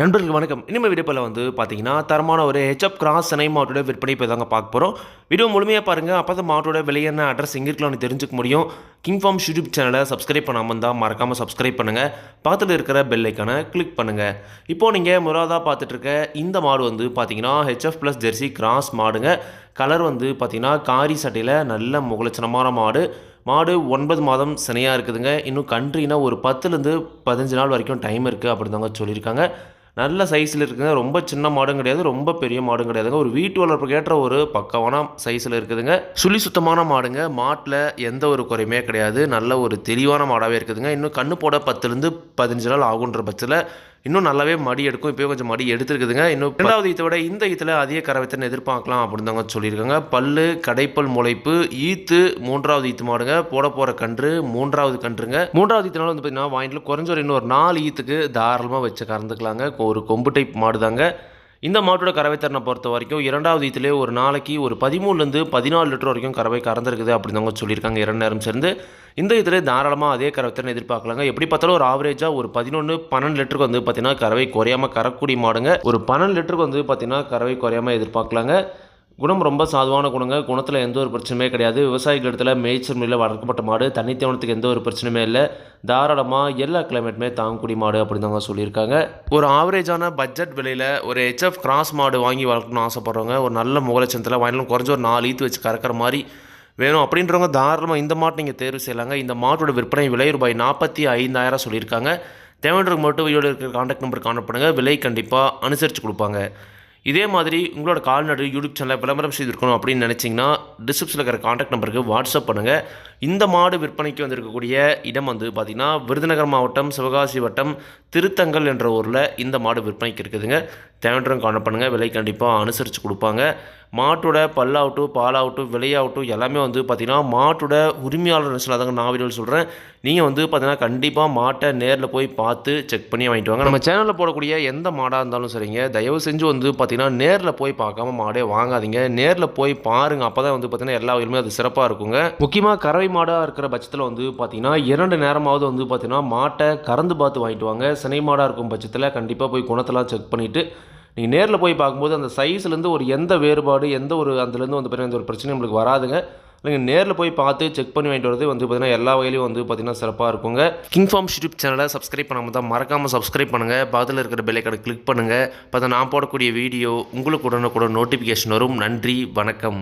நண்பர்களுக்கு வணக்கம். இனிமேல் வீடியோவில் வந்து பார்த்தீங்கன்னா தரமான ஒரு ஹெச்அப் கிராஸ் சென்னை மாவட்டோட விற்பனை போய் தாங்க பார்க்க போகிறோம் வீடியோ முழுமையாக பாருங்கள் அப்போ தான் மாவட்டோட விலை என்ன அட்ரஸ் எங்கே இருக்கலாம்னு தெரிஞ்சுக்க முடியும். கிங் ஃபார்ம் யூடியூப் சேனலை சப்ஸ்கிரைப் பண்ணாமல் இருந்தால் மறக்காமல் சப்ஸ்கிரைப் பண்ணுங்கள் பக்கத்தில் இருக்கிற பெல் ஐக்கானை கிளிக் பண்ணுங்கள் இப்போது நீங்கள் முறாதாக பார்த்துட்டு இருக்க இந்த மாடு வந்து பார்த்தீங்கன்னா ஹெச்எஃப் ப்ளஸ் ஜெர்சி கிராஸ் மாடுங்க. கலர் வந்து பார்த்தீங்கன்னா காரி சட்டையில் நல்ல முகலட்சணமான மாடு. மாடு ஒன்பது மாதம் சினையாக இருக்குதுங்க. இன்னும் கன்ட்ரினா ஒரு பத்துலேருந்து பதினஞ்சு நாள் வரைக்கும் டைம் இருக்குது அப்படிதாங்க சொல்லியிருக்காங்க. நல்ல சைஸில் இருக்குதுங்க ரொம்ப சின்ன மாடும் கிடையாது ரொம்ப பெரிய மாடும் கிடையாதுங்க. ஒரு வீட்டு வளர்ப்புக்கு ஏற்ற ஒரு பக்கமான சைஸில் இருக்குதுங்க. சுழி சுத்தமான மாடுங்க. மாட்டில் எந்த ஒரு குறையுமே கிடையாது. நல்ல ஒரு தெளிவான மாடாகவே இருக்குதுங்க. இன்னும் கண்ணு போட பத்துலேருந்து பதினஞ்சு நாள் ஆகுன்ற பட்சத்தில் இன்னும் நல்லாவே மடி எடுக்கும். இப்போயே கொஞ்சம் மடி எடுத்துருக்குதுங்க. இன்னும் இரண்டாவது ஈத்தை விட இந்த ஈத்தில் அதிக கரவத்தனை எதிர்பார்க்கலாம் அப்படின்னு தாங்க சொல்லியிருக்காங்க. பல்லு கடைப்பல் முளைப்பு ஈத்து மூன்றாவது ஈத்து மாடுங்க. போட போகிற கன்று மூன்றாவது கன்றுங்க. மூன்றாவது ஈத்துனால வந்து பார்த்தீங்கன்னா வாங்கிட்டு குறைஞ்ச ஒரு இன்னொரு நாலு ஈத்துக்கு தாராளமாக வச்சு கறந்துக்கலாங்க. ஒரு கொம்பு டைப் மாடு தாங்க இந்த மாட்டோட கறவை திறனை பொறுத்த வரைக்கும் இரண்டாவது இதிலே ஒரு நாளைக்கு ஒரு பதிமூணுலேருந்து பதினாலு லிட்டர் வரைக்கும் கறவை கறந்துருக்குது அப்படின்னு அவங்க சொல்லியிருக்காங்க இரண்டு நேரம் சேர்ந்து. இந்த இதில் தாராளமாக அதே கறவை திறனை எதிர்பார்க்கலாங்க. எப்படி பார்த்தாலும் ஒரு ஆவரேஜாக ஒரு பதினொன்று பன்னெண்டு லிட்டருக்கு வந்து பார்த்தீங்கன்னா கறவை குறையாமல் கறக்கூடிய மாடுங்க. ஒரு பன்னெண்டு லிட்டருக்கு வந்து பார்த்தீங்கன்னா கறவை குறையாமல் எதிர்பார்க்கலாங்க. குணம் ரொம்ப சாதுவான குணங்க குணத்தில் எந்த ஒரு பிரச்சனையுமே கிடையாது. விவசாயிகள் இடத்துல மேய்ச்சல் முறையில் வளர்க்கப்பட்ட மாடு தண்ணி தேவனத்துக்கு எந்த ஒரு பிரச்சனையுமே இல்லை. தாராளமாக எல்லா கிளைமேட்டுமே தாங்கக்கூடிய மாடு அப்படின்னு சொல்லியிருக்காங்க. ஒரு ஆவரேஜான பட்ஜெட் விலையில் ஒரு ஹெச்எஃப் கிராஸ் மாடு வாங்கி வளர்க்கணும்னு ஆசைப்பட்றவங்க ஒரு நல்ல முகலட்சத்தில் வாங்கினாலும் குறைஞ்ச ஒரு நாலு ஈத்து வச்சு கறக்கிற மாதிரி வேணும். அப்படின்றவங்க தாராளமாக இந்த மாட்டை நீங்கள் தேர்வு செய்யலாங்க. இந்த மாட்டோட விற்பனை விலை ரூபாய் நாற்பத்தி ஐந்தாயிரம் சொல்லியிருக்காங்க. தேவைன்றவங்க மட்டும் வீடியோவில் இருக்கிற காண்டாக்ட் நம்பர் கான்டாக்ட் பண்ணுங்கள் விலை கண்டிப்பாக அனுசரித்து கொடுப்பாங்க. இதே மாதிரி உங்களோட கால்நடை யூடியூப் சேனலை விளம்பரம் செய்திருக்கணும் அப்படின்னு நினச்சிங்கன்னா டிஸ்கிரிப்ஷனில் இருக்கிற காண்டாக்ட் நம்பருக்கு வாட்ஸ்அப் பண்ணுங்கள் இந்த மாடு விற்பனைக்கு வந்திருக்கக்கூடிய இடம் வந்து பார்த்திங்கன்னா விருதுநகர் மாவட்டம் சிவகாசி வட்டம் திருத்தங்கல் என்ற ஊரில் இந்த மாடு விற்பனைக்கு இருக்குதுங்க. தேவைன்றவங்க காண பண்ணுங்கள் விலை கண்டிப்பாக அனுசரித்து கொடுப்பாங்க. மாட்டோட பல்லாகட்டும் பாலாகட்டும் விலையாகட்டும் எல்லாமே வந்து பார்த்திங்கன்னா மாட்டோட உரிமையாளர் நினைச்சலாதாங்க நான் வீடியோவில் சொல்கிறேன் நீங்கள் வந்து பார்த்திங்கன்னா கண்டிப்பாக மாட்டை நேரில் போய் பார்த்து செக் பண்ணி வாங்கிட்டு வாங்க. நம்ம சேனலில் போடக்கூடிய எந்த மாடாக இருந்தாலும் சரிங்க. தயவு செஞ்சு வந்து பார்த்திங்கன்னா நேரில் போய் பார்க்காம மாடே வாங்காதீங்க. நேரில் போய் பாருங்கள் அப்போ தான் வந்து பார்த்திங்கன்னா எல்லா வகையிலுமே அது சிறப்பாக இருக்குங்க. முக்கியமாக கறவை மாடாக இருக்கிற பட்சத்தில் வந்து பார்த்தீங்கன்னா இரண்டு நேரமாவது வந்து பார்த்தீங்கன்னா மாட்டை கறந்து பார்த்து வாங்கிட்டு வாங்க. சினை மாடாக இருக்கும் பட்சத்தில் கண்டிப்பாக போய் குணத்தெல்லாம் செக் பண்ணிவிட்டு நீங்கள் நேரில் போய் பார்க்கும்போது அந்த சைஸ்லேருந்து ஒரு எந்த வேறுபாடு எந்த ஒரு அதுலேருந்து வந்து பார்த்தீங்கன்னா எந்த ஒரு பிரச்சனையும் நம்மளுக்கு வராதுங்க. நீங்கள் நேரில் போய் பார்த்து செக் பண்ணி வாங்கிட்டு வரது வந்து பார்த்தீங்கன்னா எல்லா வகையிலையும் வந்து பார்த்திங்கன்னா சிறப்பாக இருக்குங்க. கிங் ஃபார்ம் யூடியூப் சேனலை சப்ஸ்கிரைப் பண்ணாமல் தான் மறக்காமல் சப்ஸ்கிரைப் பண்ணுங்கள் பக்கத்தில் இருக்கிற பெல்லைக்கடை கிளிக் பண்ணுங்கள் பார்த்தா நான் போடக்கூடிய வீடியோ உங்களுக்கு உடனுக்குடன் நோட்டிஃபிகேஷன் வரும். நன்றி வணக்கம்.